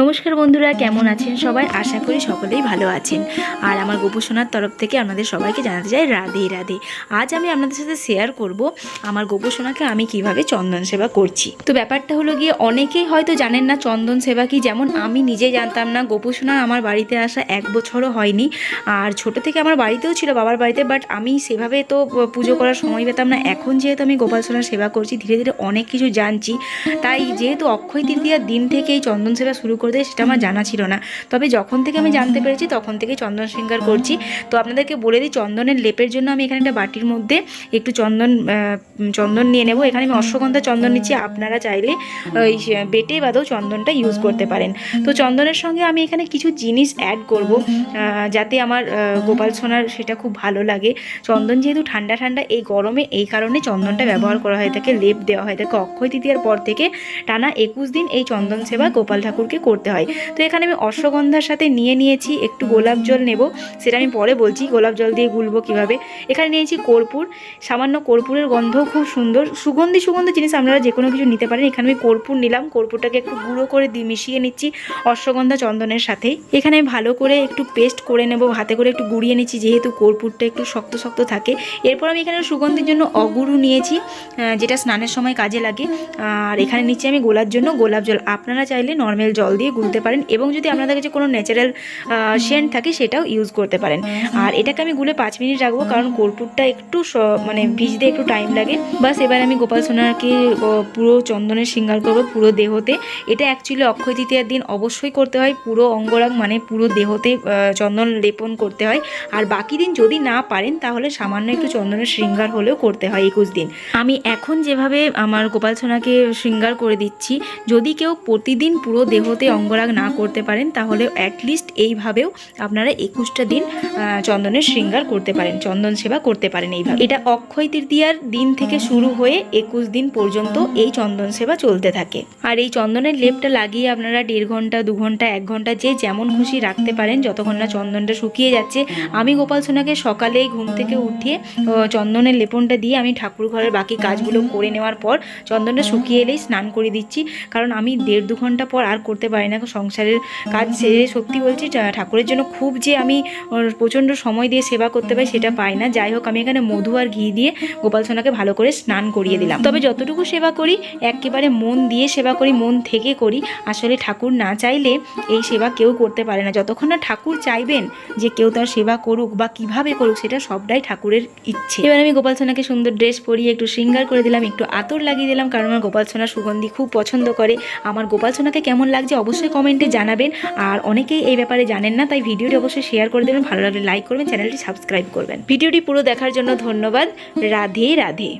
নমস্কার বন্ধুরা, কেমন আছেন সবাই? আশা করি সকলেই ভালো আছেন। আর আমার গোপুসোনার তরফ থেকে আপনাদের সবাইকে জানাতে চাই রাধে রাধে। আজ আমি আপনাদের সাথে শেয়ার করব আমার গোপুসোনাকে আমি কীভাবে চন্দন সেবা করছি। তো ব্যাপারটা হলো গিয়ে অনেকেই হয়তো জানেন না চন্দন সেবা কি, যেমন আমি নিজে জানতাম না গোপুসোনা আমার বাড়িতে আসা এক বছরও হয়নি। আর ছোট থেকে আমার বাড়িতেও ছিল বাবার বাড়িতে বাট আমি সেভাবে তো পুজো করার সময় পেতাম না। এখন যেহেতু আমি গোপাল সোনার সেবা করছি, ধীরে ধীরে অনেক কিছু জানছি। তাই যেহেতু অক্ষয় তৃতীয়ার দিন থেকেই চন্দন সেবা শুরু করে দেয় সেটা আমার জানা ছিল না। তবে যখন থেকে আমি জানতে পেরেছি তখন থেকে চন্দন শৃঙ্গার করছি। তো আপনাদেরকে বলে দিই চন্দনের লেপের জন্য আমি এখানে একটা বাটির মধ্যে একটু চন্দন চন্দন নিয়ে নেব। এখানে আমি অশ্বগন্ধা চন্দন নিচ্ছি আপনারা চাইলে ওই বেটে বাদেও চন্দনটা ইউজ করতে পারেন। তো চন্দনের সঙ্গে আমি এখানে কিছু জিনিস অ্যাড করব যাতে আমার গোপাল সোনার সেটা খুব ভালো লাগে। চন্দন যেহেতু ঠান্ডা ঠান্ডা এই গরমে এই কারণে চন্দনটা ব্যবহার করা হয়ে থাকে লেপ দেওয়া হয়ে। থাকে অক্ষয় তৃতীয়ার পর থেকে টানা একুশ দিন এই চন্দন সেবা গোপাল ঠাকুরকে করতে হয়। তো এখানে আমি অশ্বগন্ধার সাথে নিয়ে নিয়েছি, একটু গোলাপ জল নেব। সেটা আমি পরে বলছি, গোলাপ জল দিয়ে গুলবো কীভাবে। এখানে নিয়েছি কর্পূর, সামান্য কর্পূরের গন্ধও খুব সুন্দর। সুগন্ধি সুগন্ধি জিনিস আপনারা যে কোনো কিছু নিতে পারেন। এখানে আমি কর্পূর নিলাম, কর্পূরটাকে একটু গুঁড়ো করে দিয়ে মিশিয়ে নিচ্ছি অশ্বগন্ধা চন্দনের সাথে। এখানে আমি ভালো করে একটু পেস্ট করে নেব, হাতে করে একটু গুঁড়িয়ে নিচ্ছি, যেহেতু কর্পূরটা একটু শক্ত শক্ত থাকে। এরপর আমি এখানে সুগন্ধির জন্য অগুরু নিয়েছি যেটা স্নানের সময় কাজে লাগে। আর এখানে নিচ্ছি আমি গোলার জন্য গোলাপ জল। আপনারা চাইলে নর্মাল জল দিয়ে গুলতে পারেন এবং যদি আপনাদের কাছে কোনো ন্যাচারাল সেন্ট থাকে সেটাও ইউজ করতে পারেন। আর এটাকে আমি গুলে পাঁচ মিনিট রাখব কারণ কর্পূরটা একটু মানে ভিজতে একটু টাইম লাগে। বাস এবার আমি গোপাল সোনাকে পুরো চন্দনের শৃঙ্গার করব পুরো দেহতে। এটা অ্যাকচুয়ালি অক্ষয় তৃতীয়ার দিন অবশ্যই করতে হয়। পুরো অঙ্গরাগ মানে পুরো দেহতে চন্দন লেপন করতে হয়। আর বাকি দিন যদি না পারেন তাহলে সামান্য একটু চন্দনের শৃঙ্গার হলেও করতে হয় একুশ দিন। আমি এখন যেভাবে আমার গোপাল সোনাকে শৃঙ্গার করে দিচ্ছি, যদি কেউ প্রতিদিন পুরো দেহতে অঙ্গরাগ না করতে পারেন তাহলে অ্যাটলিস্ট এইভাবেও আপনারা একুশটা দিন চন্দনের শৃঙ্গার করতে পারেন, চন্দন সেবা করতে পারেন এইভাবে। এটা অক্ষয় তৃতীয়ার দিন থেকে শুরু হয়ে একুশ দিন পর্যন্ত এই চন্দন সেবা চলতে থাকে। আর এই চন্দনের লেপটা লাগিয়ে আপনারা দেড় ঘণ্টা, দু ঘণ্টা, এক ঘণ্টা যে যেমন খুশি রাখতে পারেন, যতক্ষণ না চন্দনটা শুকিয়ে যাচ্ছে। আমি গোপাল সোনাকে সকালেই ঘুম থেকে উঠিয়ে চন্দনের লেপনটা দিয়ে আমি ঠাকুর ঘরের বাকি কাজগুলো করে নেওয়ার পর, চন্দনটা শুকিয়ে এলেই স্নান করে দিচ্ছি। কারণ আমি দেড় দু ঘণ্টা পর আর করতে পারি না। সংসারের কাজ সেরে সত্যি বলছি ঠাকুরের জন্য খুব যে আমি প্রচণ্ড সময় দিয়ে সেবা করতে পারি সেটা পাই না। যাই হোক, আমি এখানে মধু আর ঘি দিয়ে গোপাল সোনাকে ভালো করে স্নান করিয়ে দিলাম। তবে যতটুকু সেবা করি, একেবারে মন দিয়ে সেবা করি, মন থেকে করি, আসলে ঠাকুর না চাইলে এই সেবা কেউ করতে পারে না। যতক্ষণ না ঠাকুর চাইবেন যে কেউ তার সেবা করুক বা কীভাবে করুক, সেটা সবটাই ঠাকুরের ইচ্ছে। এবার আমি গোপাল সোনাকে সুন্দর ড্রেস পরিয়ে একটু শৃঙ্গার করে দিলাম, একটু আতর লাগিয়ে দিলাম, কারণ আমার গোপাল সোনা সুগন্ধি খুব পছন্দ করে। আমার গোপাল সোনাকে কেমন লাগছে অবশ্যই কমেন্টে জানাবেন। আর অনেকেই এই ব্যাপারে জানেন না, তাই ভিডিওটি অবশ্যই শেয়ার করে দেবেন। ভালো লাগলে লাইক করবেন, চ্যানেলটি সাবস্ক্রাইব করবেন। ভিডিওটি পুরো দেখার জন্য ধন্যবাদ। রাধে রাধে।